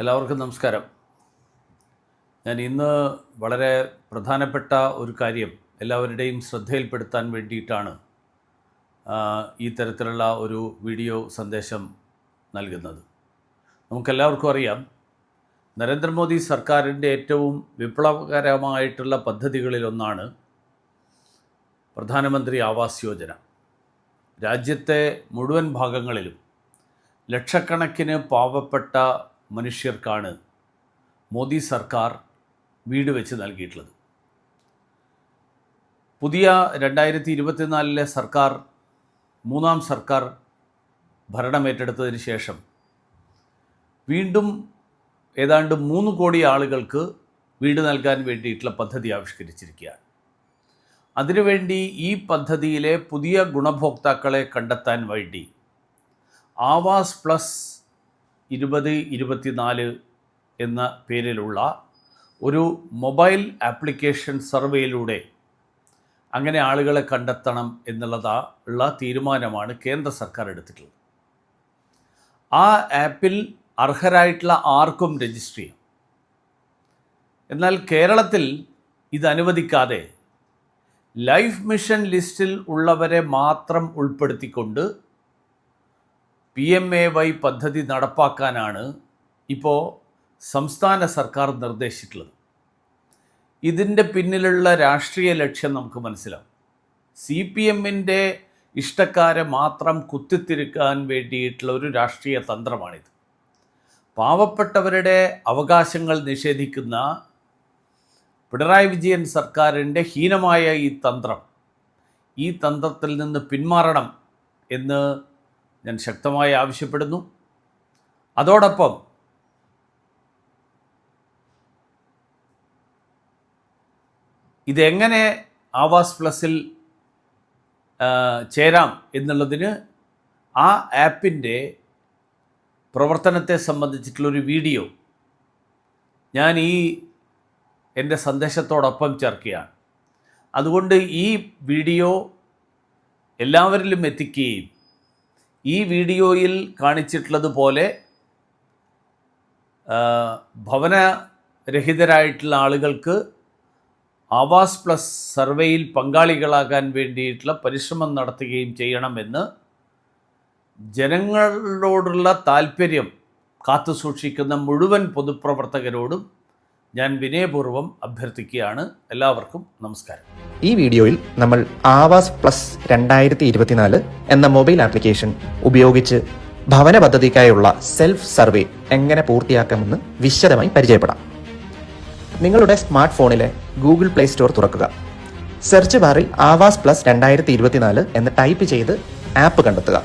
എല്ലാവർക്കും നമസ്കാരം. ഞാൻ ഇന്ന് വളരെ പ്രധാനപ്പെട്ട ഒരു കാര്യം എല്ലാവരുടെയും ശ്രദ്ധയിൽപ്പെടുത്താൻ വേണ്ടിയിട്ടാണ് ഈ തരത്തിലുള്ള ഒരു വീഡിയോ സന്ദേശം നൽകുന്നത്. നമുക്കെല്ലാവർക്കും അറിയാം നരേന്ദ്രമോദി സർക്കാരിന്റെ ഏറ്റവും വിപ്ലവകരമായിട്ടുള്ള പദ്ധതികളിലൊന്നാണ് പ്രധാനമന്ത്രി ആവാസ് യോജന. രാജ്യത്തെ മുഴുവൻ ഭാഗങ്ങളിലും ലക്ഷക്കണക്കിന് പാവപ്പെട്ട മനുഷ്യർക്കാണ് മോദി സർക്കാർ വീട് വെച്ച് നൽകിയിട്ടുള്ളത്. പുതിയ രണ്ടായിരത്തി ഇരുപത്തിനാലിലെ സർക്കാർ മൂന്നാം സർക്കാർ ഭരണമേറ്റെടുത്തതിന് ശേഷം വീണ്ടും ഏതാണ്ട് മൂന്ന് കോടി ആളുകൾക്ക് വീട് നൽകാൻ വേണ്ടിയിട്ടുള്ള പദ്ധതി ആവിഷ്കരിച്ചിരിക്കുകയാണ്. അതിനുവേണ്ടി ഈ പദ്ധതിയിലെ പുതിയ ഗുണഭോക്താക്കളെ കണ്ടെത്താൻ വേണ്ടി ആവാസ് പ്ലസ് ഇരുപത് ഇരുപത്തിനാല് എന്ന പേരിലുള്ള ഒരു മൊബൈൽ ആപ്ലിക്കേഷൻ സർവേയിലൂടെ അങ്ങനെ ആളുകളെ കണ്ടെത്തണം എന്നുള്ളതാ ഉള്ള തീരുമാനമാണ് കേന്ദ്ര സർക്കാർ എടുത്തിട്ടുള്ളത്. ആ ആപ്പിൽ അർഹരായിട്ടുള്ള ആർക്കും രജിസ്റ്റർ ചെയ്യാം. എന്നാൽ കേരളത്തിൽ ഇത് ലൈഫ് മിഷൻ ലിസ്റ്റിൽ ഉള്ളവരെ മാത്രം ഉൾപ്പെടുത്തിക്കൊണ്ട് പി എം എ വൈ പദ്ധതി നടപ്പാക്കാനാണ് ഇപ്പോൾ സംസ്ഥാന സർക്കാർ നിർദ്ദേശിച്ചിട്ടുള്ളത്. ഇതിന്റെ പിന്നിലുള്ള രാഷ്ട്രീയ ലക്ഷ്യം നമുക്ക് മനസ്സിലാവും. സി പി എമ്മിന്റെ ഇഷ്ടക്കാരെ മാത്രം കുത്തിത്തിരുക്കാൻ വേണ്ടിയിട്ടുള്ള ഒരു രാഷ്ട്രീയ തന്ത്രമാണിത്. പാവപ്പെട്ടവരുടെ അവകാശങ്ങൾ നിഷേധിക്കുന്ന പിണറായി വിജയൻ സർക്കാരിന്റെ ഹീനമായ ഈ തന്ത്രം ഈ തന്ത്രത്തിൽ നിന്ന് പിന്മാറണം എന്ന് ഞാൻ ശക്തമായി ആവശ്യപ്പെടുന്നു. അതോടൊപ്പം ഇതെങ്ങനെ ആവാസ് പ്ലസിൽ ചേരാം എന്നുള്ളതിന് ആ ആപ്പിന്റെ പ്രവർത്തനത്തെ സംബന്ധിച്ചിട്ടുള്ളൊരു വീഡിയോ ഞാൻ ഈ എന്റെ സന്ദേശത്തോടൊപ്പം ചേർക്കുകയാണ്. അതുകൊണ്ട് ഈ വീഡിയോ എല്ലാവരിലും എത്തിക്കുകയും ഈ വീഡിയോയിൽ കാണിച്ചിട്ടുള്ളതുപോലെ ഭവനരഹിതരായിട്ടുള്ള ആളുകൾക്ക് ആവാസ് പ്ലസ് സർവേയിൽ പങ്കാളികളാകാൻ വേണ്ടിയിട്ടുള്ള പരിശ്രമം നടത്തുകയും ചെയ്യണമെന്ന് ജനങ്ങളോടുള്ള താല്പര്യം കാത്തുസൂക്ഷിക്കുന്ന മുഴുവൻ പൊതുപ്രവർത്തകരോടും ഞാൻ വിനയപൂർവം അഭ്യർത്ഥിക്കുകയാണ്. എല്ലാവർക്കും നമസ്കാരം. ഈ വീഡിയോയിൽ നമ്മൾ ആവാസ് പ്ലസ് രണ്ടായിരത്തി ഇരുപത്തിനാല് എന്ന മൊബൈൽ ആപ്ലിക്കേഷൻ ഉപയോഗിച്ച് ഭവന പദ്ധതിക്കായുള്ള സെൽഫ് സർവേ എങ്ങനെ പൂർത്തിയാക്കാമെന്ന് വിശദമായി പരിചയപ്പെടാം. നിങ്ങളുടെ സ്മാർട്ട് ഫോണിലെ ഗൂഗിൾ പ്ലേ സ്റ്റോർ തുറക്കുക. സെർച്ച് ബാറിൽ ആവാസ് പ്ലസ് രണ്ടായിരത്തി ഇരുപത്തിനാല് എന്ന് ടൈപ്പ് ചെയ്ത് ആപ്പ് കണ്ടെത്തുക.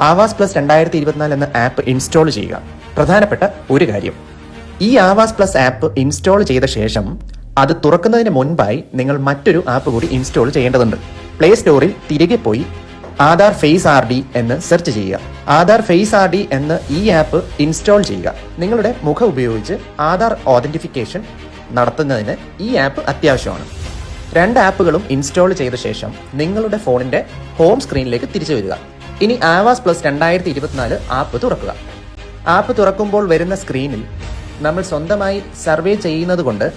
ആവാസ് പ്ലസ് രണ്ടായിരത്തി ഇരുപത്തിനാല് എന്ന ആപ്പ് ഇൻസ്റ്റാൾ ചെയ്യുക. പ്രധാനപ്പെട്ട ഒരു കാര്യം ഈ ആവാസ് പ്ലസ് ആപ്പ് ഇൻസ്റ്റാൾ ചെയ്ത ശേഷം അത് തുറക്കുന്നതിന് മുൻപായി നിങ്ങൾ മറ്റൊരു ആപ്പ് കൂടി ഇൻസ്റ്റാൾ ചെയ്യേണ്ടതുണ്ട്. പ്ലേ സ്റ്റോറിൽ തിരികെ പോയി ആധാർ ഫേസ് ആർ ഡി എന്ന് സെർച്ച് ചെയ്യുക. ആധാർ ഫേസ് ആർ ഡി എന്ന് ഈ ആപ്പ് ഇൻസ്റ്റാൾ ചെയ്യുക. നിങ്ങളുടെ മുഖം ഉപയോഗിച്ച് ആധാർ ഓതന്റിഫിക്കേഷൻ നടത്തുന്നതിന് ഈ ആപ്പ് അത്യാവശ്യമാണ്. രണ്ട് ആപ്പുകളും ഇൻസ്റ്റാൾ ചെയ്ത ശേഷം നിങ്ങളുടെ ഫോണിന്റെ ഹോം സ്ക്രീനിലേക്ക് തിരിച്ചു വരിക. ഇനി ആവാസ് പ്ലസ് രണ്ടായിരത്തി ഇരുപത്തിനാല് ആപ്പ് തുറക്കുക. ആപ്പ് തുറക്കുമ്പോൾ വരുന്ന സ്ക്രീനിൽ നമ്മൾ സ്വന്തമായി സർവേ ചെയ്യുന്നത് കൊണ്ട്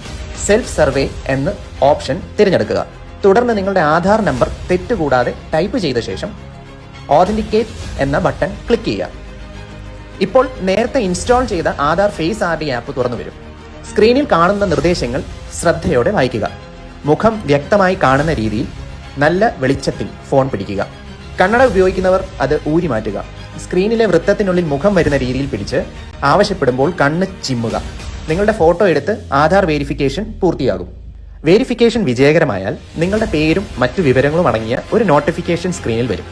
സെൽഫ് സർവേ എന്ന് ഓപ്ഷൻ തിരഞ്ഞെടുക്കുക. തുടർന്ന് നിങ്ങളുടെ ആധാർ നമ്പർ തെറ്റുകൂടാതെ ടൈപ്പ് ചെയ്ത ശേഷം ഓതന്റിക്കേറ്റ് എന്ന ബട്ടൺ ക്ലിക്ക് ചെയ്യുക. ഇപ്പോൾ നേരത്തെ ഇൻസ്റ്റാൾ ചെയ്ത Aadhaar face R D app തുറന്നു വരും. സ്ക്രീനിൽ കാണുന്ന നിർദ്ദേശങ്ങൾ ശ്രദ്ധയോടെ വായിക്കുക. മുഖം വ്യക്തമായി കാണുന്ന രീതിയിൽ നല്ല വെളിച്ചത്തിൽ ഫോൺ പിടിക്കുക. കണ്ണട ഉപയോഗിക്കുന്നവർ അത് ഊരി മാറ്റുക സ്ക്രീനിലെ വൃത്തത്തിനുള്ളിൽ മുഖം വരുന്ന രീതിയിൽ പിടിച്ച് ആവശ്യപ്പെടുമ്പോൾ കണ്ണ് ചിമ്മുക. നിങ്ങളുടെ ഫോട്ടോ എടുത്ത് ആധാർ വേരിഫിക്കേഷൻ പൂർത്തിയാകും. വേരിഫിക്കേഷൻ വിജയകരമായാൽ നിങ്ങളുടെ പേരും മറ്റു വിവരങ്ങളും അടങ്ങിയ ഒരു നോട്ടിഫിക്കേഷൻ സ്ക്രീനിൽ വരും.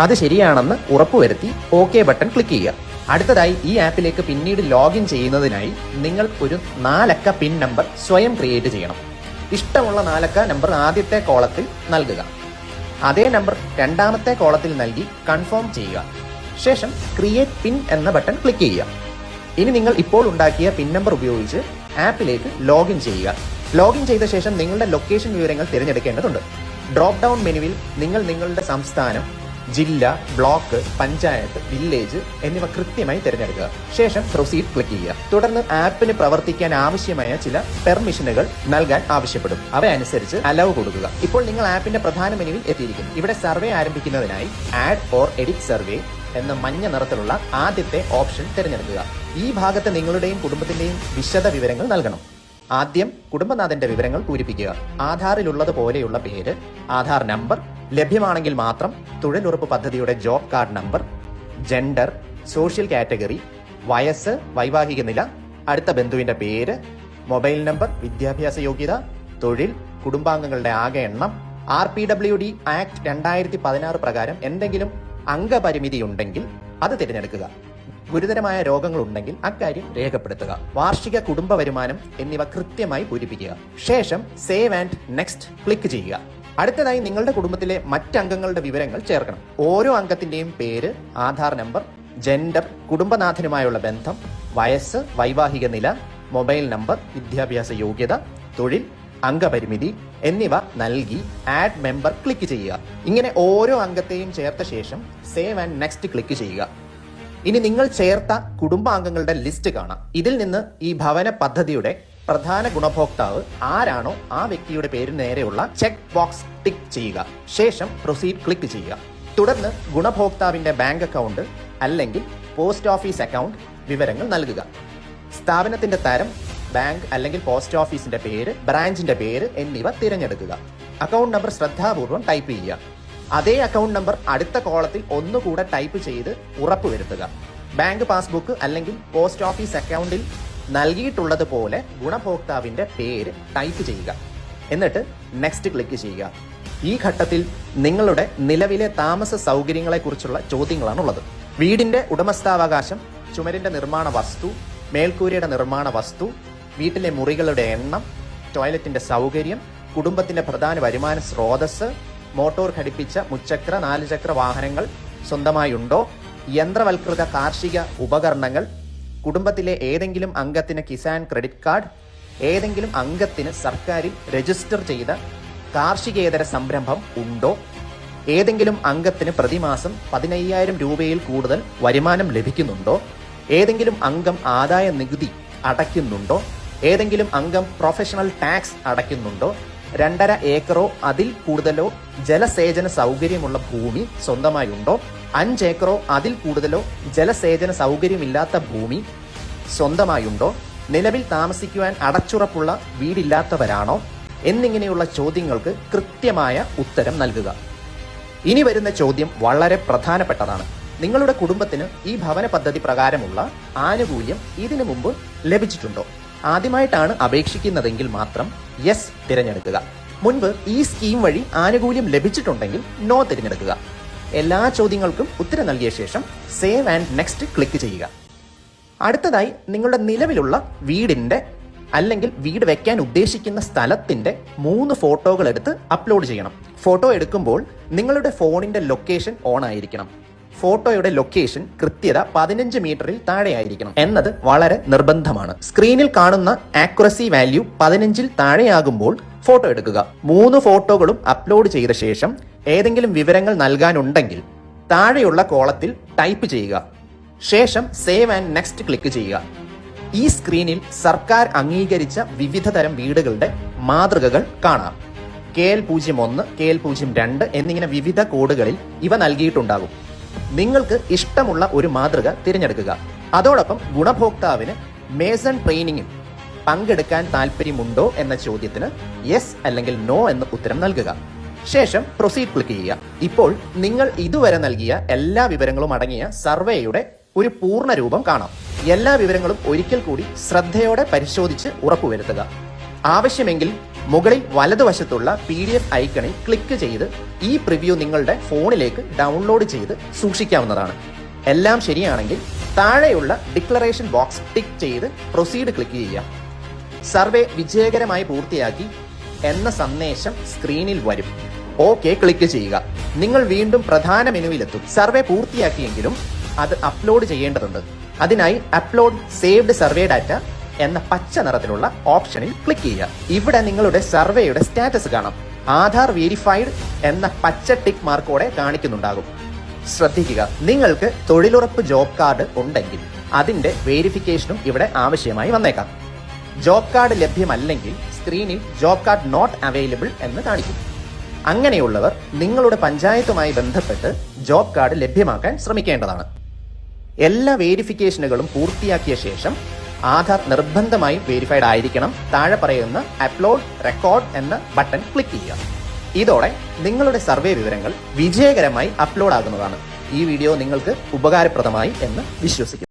അത് ശരിയാണെന്ന് ഉറപ്പുവരുത്തി ഓക്കെ ബട്ടൺ ക്ലിക്ക് ചെയ്യുക. അടുത്തതായി ഈ ആപ്പിലേക്ക് പിന്നീട് ലോഗിൻ ചെയ്യുന്നതിനായി നിങ്ങൾ ഒരു നാലക്ക പിൻ നമ്പർ സ്വയം ക്രിയേറ്റ് ചെയ്യണം. ഇഷ്ടമുള്ള നാലക്ക നമ്പർ ആദ്യത്തെ കോളത്തിൽ നൽകുക. അതേ നമ്പർ രണ്ടാമത്തെ കോളത്തിൽ നൽകി കൺഫേം ചെയ്യുക. ശേഷം ക്രിയേറ്റ് പിൻ എന്ന ബട്ടൺ ക്ലിക്ക് ചെയ്യുക. ഇനി നിങ്ങൾ ഇപ്പോൾ ഉണ്ടാക്കിയ പിൻ നമ്പർ ഉപയോഗിച്ച് ആപ്പിലേക്ക് ലോഗിൻ ചെയ്യുക. ലോഗിൻ ചെയ്ത ശേഷം നിങ്ങളുടെ ലൊക്കേഷൻ വിവരങ്ങൾ തിരഞ്ഞെടുക്കേണ്ടതുണ്ട്. ഡ്രോപ്പ് ഡൗൺ മെനുവിൽ നിങ്ങൾ നിങ്ങളുടെ സംസ്ഥാനം ജില്ല ബ്ലോക്ക് പഞ്ചായത്ത് വില്ലേജ് എന്നിവ കൃത്യമായി തിരഞ്ഞെടുക്കുക. ശേഷം പ്രൊസീഡ് ക്ലിക്ക് ചെയ്യുക. തുടർന്ന് ആപ്പിന് പ്രവർത്തിക്കാൻ ആവശ്യമായ ചില പെർമിഷനുകൾ നൽകാൻ ആവശ്യപ്പെടും. അവയനുസരിച്ച് അലവ് കൊടുക്കുക. ഇപ്പോൾ നിങ്ങൾ ആപ്പിന്റെ പ്രധാന മെനുവിൽ എത്തിയിരിക്കുന്നു. ഇവിടെ സർവേ ആരംഭിക്കുന്നതിനായി ആഡ് ഓർ എഡിറ്റ് സർവേ എന്ന മഞ്ഞ നിറത്തിലുള്ള ആദ്യത്തെ ഓപ്ഷൻ തിരഞ്ഞെടുക്കുക. ഈ ഭാഗത്ത് നിങ്ങളുടെയും കുടുംബത്തിന്റെയും വിശദ വിവരങ്ങൾ നൽകണം. ആദ്യം കുടുംബനാഥന്റെ വിവരങ്ങൾ പൂരിപ്പിക്കുക. ആധാറിലുള്ളത് പോലെയുള്ള പേര് ആധാർ നമ്പർ ലഭ്യമാണെങ്കിൽ മാത്രം തൊഴിലുറപ്പ് പദ്ധതിയുടെ job card number gender social category വയസ്സ് വൈവാഹിക നില അടുത്ത ബന്ധുവിന്റെ പേര് മൊബൈൽ നമ്പർ വിദ്യാഭ്യാസ യോഗ്യത തൊഴിൽ കുടുംബാംഗങ്ങളുടെ ആകെ എണ്ണം R P W D act രണ്ടായിരത്തി പതിനാറ് പ്രകാരം എന്തെങ്കിലും അംഗപരിമിതി ഉണ്ടെങ്കിൽ അത് തിരഞ്ഞെടുക്കുക. ഗുരുതരമായ രോഗങ്ങൾ ഉണ്ടെങ്കിൽ അക്കാര്യം രേഖപ്പെടുത്തുക. വാർഷിക കുടുംബ വരുമാനം എന്നിവ കൃത്യമായി പൂരിപ്പിക്കുക. ശേഷം സേവ് ആൻഡ് നെക്സ്റ്റ് ക്ലിക്ക് ചെയ്യുക. അടുത്തതായി നിങ്ങളുടെ കുടുംബത്തിലെ മറ്റംഗങ്ങളുടെ വിവരങ്ങൾ ചേർക്കണം. ഓരോ അംഗത്തിന്റെയും പേര് ആധാർ നമ്പർ ജെൻഡർ കുടുംബനാഥനുമായുള്ള ബന്ധം വയസ്സ് വൈവാഹിക നില മൊബൈൽ നമ്പർ വിദ്യാഭ്യാസ യോഗ്യത തൊഴിൽ അംഗപരിമിതി എന്നിവ നൽകി ആഡ് മെമ്പർ ക്ലിക്ക് ചെയ്യുക. ഇങ്ങനെ ഓരോ അംഗത്തെയും ചേർത്ത ശേഷം സേവ് ആൻഡ് നെക്സ്റ്റ് ക്ലിക്ക് ചെയ്യുക. ഇനി നിങ്ങൾ ചേർത്ത കുടുംബാംഗങ്ങളുടെ ലിസ്റ്റ് കാണാം. ഇതിൽ നിന്ന് ഈ ഭവന പദ്ധതിയുടെ പ്രധാന ഗുണഭോക്താവ് ആരാണോ ആ വ്യക്തിയുടെ പേര് നേരെയുള്ള ചെക്ക് ബോക്സ് ടിക്ക് ചെയ്യുക. ശേഷം പ്രൊസീഡ് ക്ലിക്ക് ചെയ്യുക. തുടർന്ന് ഗുണഭോക്താവിന്റെ ബാങ്ക് അക്കൗണ്ട് അല്ലെങ്കിൽ പോസ്റ്റ് ഓഫീസ് അക്കൗണ്ട് വിവരങ്ങൾ നൽകുക. സ്ഥാപനത്തിന്റെ തരം ബാങ്ക് അല്ലെങ്കിൽ പോസ്റ്റ് ഓഫീസിന്റെ പേര് ബ്രാഞ്ചിന്റെ പേര് എന്നിവ തിരഞ്ഞെടുക്കുക. അക്കൗണ്ട് നമ്പർ ശ്രദ്ധാപൂർവം ടൈപ്പ് ചെയ്യുക. അതേ അക്കൗണ്ട് നമ്പർ അടുത്ത കോളത്തിൽ ഒന്നുകൂടെ ടൈപ്പ് ചെയ്ത് ഉറപ്പുവരുത്തുക. ബാങ്ക് പാസ്ബുക്ക് അല്ലെങ്കിൽ പോസ്റ്റ് ഓഫീസ് അക്കൗണ്ടിൽ നൽകിയിട്ടുള്ളതുപോലെ ഗുണഭോക്താവിന്റെ പേര് ടൈപ്പ് ചെയ്യുക. എന്നിട്ട് നെക്സ്റ്റ് ക്ലിക്ക് ചെയ്യുക. ഈ ഘട്ടത്തിൽ നിങ്ങളുടെ നിലവിലെ താമസ സൗകര്യങ്ങളെക്കുറിച്ചുള്ള ചോദ്യങ്ങളാണുള്ളത്. വീടിന്റെ ഉടമസ്ഥാവകാശം ചുമരിന്റെ നിർമ്മാണ വസ്തു മേൽക്കൂരയുടെ നിർമ്മാണ വസ്തു വീട്ടിലെ മുറികളുടെ എണ്ണം ടോയ്ലറ്റിന്റെ സൗകര്യം കുടുംബത്തിന്റെ പ്രധാന വരുമാന സ്രോതസ് മോട്ടോർ ഘടിപ്പിച്ച മുച്ചക്ര നാലുചക്ര വാഹനങ്ങൾ സ്വന്തമായി ഉണ്ടോ യന്ത്രവൽകൃത കാർഷിക ഉപകരണങ്ങൾ കുടുംബത്തിലെ ഏതെങ്കിലും അംഗത്തിന് കിസാൻ ക്രെഡിറ്റ് കാർഡ് ഏതെങ്കിലും അംഗത്തിന് സർക്കാരിൽ രജിസ്റ്റർ ചെയ്ത കാർഷികേതര സംരംഭം ഉണ്ടോ ഏതെങ്കിലും അംഗത്തിന് പ്രതിമാസം പതിനയ്യായിരം രൂപയിൽ കൂടുതൽ വരുമാനം ലഭിക്കുന്നുണ്ടോ ഏതെങ്കിലും അംഗം ആദായ നികുതി അടയ്ക്കുന്നുണ്ടോ ഏതെങ്കിലും അംഗം പ്രൊഫഷണൽ ടാക്സ് അടയ്ക്കുന്നുണ്ടോ? രണ്ടര ഏക്കറോ അതിൽ കൂടുതലോ ജലസേചന സൗകര്യമുള്ള ഭൂമി സ്വന്തമായുണ്ടോ? അഞ്ച് ഏക്കറോ അതിൽ കൂടുതലോ ജലസേചന സൗകര്യമില്ലാത്ത ഭൂമി സ്വന്തമായുണ്ടോ? നിലവിൽ താമസിക്കുവാൻ അടച്ചുറപ്പുള്ള വീടില്ലാത്തവരാണോ? എന്നിങ്ങനെയുള്ള ചോദ്യങ്ങൾക്ക് കൃത്യമായ ഉത്തരം നൽകുക. ഇനി വരുന്ന ചോദ്യം വളരെ പ്രധാനപ്പെട്ടതാണ്. നിങ്ങളുടെ കുടുംബത്തിന് ഈ ഭവന പദ്ധതി പ്രകാരമുള്ള ആനുകൂല്യം ഇതിനു മുമ്പ് ലഭിച്ചിട്ടുണ്ടോ? ആദ്യമായിട്ടാണ് അപേക്ഷിക്കുന്നതെങ്കിൽ മാത്രം യെസ് തിരഞ്ഞെടുക്കുക. മുൻപ് ഈ സ്കീം വഴി ആനുകൂല്യം ലഭിച്ചിട്ടുണ്ടെങ്കിൽ നോ തിരഞ്ഞെടുക്കുക. എല്ലാ ചോദ്യങ്ങൾക്കും ഉത്തരം നൽകിയ ശേഷം സേവ് ആൻഡ് നെക്സ്റ്റ് ക്ലിക്ക് ചെയ്യുക. അടുത്തതായി നിങ്ങളുടെ നിലവിലുള്ള വീടിന്റെ അല്ലെങ്കിൽ വീട് വെക്കാൻ ഉദ്ദേശിക്കുന്ന സ്ഥലത്തിന്റെ മൂന്ന് ഫോട്ടോകൾ എടുത്ത് അപ്ലോഡ് ചെയ്യണം. ഫോട്ടോ എടുക്കുമ്പോൾ നിങ്ങളുടെ ഫോണിന്റെ ലൊക്കേഷൻ ഓൺ ആയിരിക്കണം. ഫോട്ടോയുടെ ലൊക്കേഷൻ കൃത്യത പതിനഞ്ച് മീറ്ററിൽ താഴെയായിരിക്കണം. എന്നത് വളരെ നിർബന്ധമാണ്. സ്ക്രീനിൽ കാണുന്ന ആക്യുറസി വാല്യൂ പതിനഞ്ചിൽ താഴെയാകുമ്പോൾ ഫോട്ടോ എടുക്കുക. മൂന്ന് ഫോട്ടോകളും അപ്ലോഡ് ചെയ്ത ശേഷം ഏതെങ്കിലും വിവരങ്ങൾ നൽകാനുണ്ടെങ്കിൽ താഴെയുള്ള കോളത്തിൽ ടൈപ്പ് ചെയ്യുക. ശേഷം സേവ് ആൻഡ് നെക്സ്റ്റ് ക്ലിക്ക് ചെയ്യുക. ഈ സ്ക്രീനിൽ സർക്കാർ അംഗീകരിച്ച വിവിധ തരം വീടുകളുടെ മാതൃകകൾ കാണാം. കെ എൽ പൂജ്യം ഒന്ന് കെ എൽ പൂജ്യം രണ്ട് എന്നിങ്ങനെ വിവിധ കോഡുകളിൽ ഇവ നൽകിയിട്ടുണ്ടാകും. നിങ്ങൾക്ക് ഇഷ്ടമുള്ള ഒരു മാതൃക തിരഞ്ഞെടുക്കുക. അതോടൊപ്പം ഗുണഭോക്താവിന് മേസൺ ട്രെയിനിങ്ങിൽ പങ്കെടുക്കാൻ താല്പര്യമുണ്ടോ എന്ന ചോദ്യത്തിന് യെസ് അല്ലെങ്കിൽ നോ എന്ന് ഉത്തരം നൽകുക. ശേഷം പ്രൊസീഡ് ക്ലിക്ക് ചെയ്യുക. ഇപ്പോൾ നിങ്ങൾ ഇതുവരെ നൽകിയ എല്ലാ വിവരങ്ങളും അടങ്ങിയ സർവേയുടെ ഒരു പൂർണ രൂപം കാണാം. എല്ലാ വിവരങ്ങളും ഒരിക്കൽ കൂടി ശ്രദ്ധയോടെ പരിശോധിച്ച് ഉറപ്പുവരുത്തുക. ആവശ്യമെങ്കിൽ മുകളിൽ വലതുവശത്തുള്ള പി ഡി എഫ് ഐക്കണിൽ ക്ലിക്ക് ചെയ്ത് ഈ പ്രിവ്യൂ നിങ്ങളുടെ ഫോണിലേക്ക് ഡൗൺലോഡ് ചെയ്ത് സൂക്ഷിക്കാവുന്നതാണ്. എല്ലാം ശരിയാണെങ്കിൽ താഴെയുള്ള ഡിക്ലറേഷൻ ബോക്സ് ടിക്ക് ചെയ്ത് പ്രൊസീഡ് ക്ലിക്ക് ചെയ്യാം സർവേ വിജയകരമായി പൂർത്തിയാക്കി എന്ന സന്ദേശം സ്ക്രീനിൽ വരും. ഓക്കെ ക്ലിക്ക് ചെയ്യുക. നിങ്ങൾ വീണ്ടും പ്രധാന മെനുവിലെത്തും. സർവേ പൂർത്തിയാക്കിയെങ്കിലും അത് അപ്ലോഡ് ചെയ്യേണ്ടതുണ്ട്. അതിനായി അപ്ലോഡ് സേവ്ഡ് സർവേ ഡാറ്റ എന്ന പച്ച നിറത്തിലുള്ള ഓപ്ഷനിൽ ക്ലിക്ക് ചെയ്യുക. ഇവിടെ നിങ്ങളുടെ സർവേയുടെ സ്റ്റാറ്റസ് കാണാം. ആധാർ വെരിഫൈഡ് എന്ന പച്ച ടിക്ക് മാർക്കോടെ കാണിക്കുന്നുണ്ടാകും. ശ്രദ്ധിക്കുക നിങ്ങൾക്ക് തൊഴിലുറപ്പ് ജോബ് കാർഡ് ഉണ്ടെങ്കിൽ അതിന്റെ വേരിഫിക്കേഷനും ഇവിടെ ആവശ്യമായി വന്നേക്കാം. ജോബ് കാർഡ് ലഭ്യമല്ലെങ്കിൽ സ്ക്രീനിൽ ജോബ് കാർഡ് നോട്ട് അവൈലബിൾ എന്ന് കാണിക്കും. അങ്ങനെയുള്ളവർ നിങ്ങളുടെ പഞ്ചായത്തുമായി ബന്ധപ്പെട്ട് ജോബ് കാർഡ് ലഭ്യമാക്കാൻ ശ്രമിക്കേണ്ടതാണ്. എല്ലാ വേരിഫിക്കേഷനുകളും പൂർത്തിയാക്കിയ ശേഷം ആധാർ നിർബന്ധമായും വെരിഫൈഡ് ആയിരിക്കണം. താഴെ പറയുന്ന അപ്ലോഡ് റെക്കോർഡ് എന്ന ബട്ടൺ ക്ലിക്ക് ചെയ്യുക. ഇതോടെ നിങ്ങളുടെ സർവേ വിവരങ്ങൾ വിജയകരമായി അപ്ലോഡ് ആകുന്നതാണ്. ഈ വീഡിയോ നിങ്ങൾക്ക് ഉപകാരപ്രദമായി എന്ന് വിശ്വസിക്കുന്നു.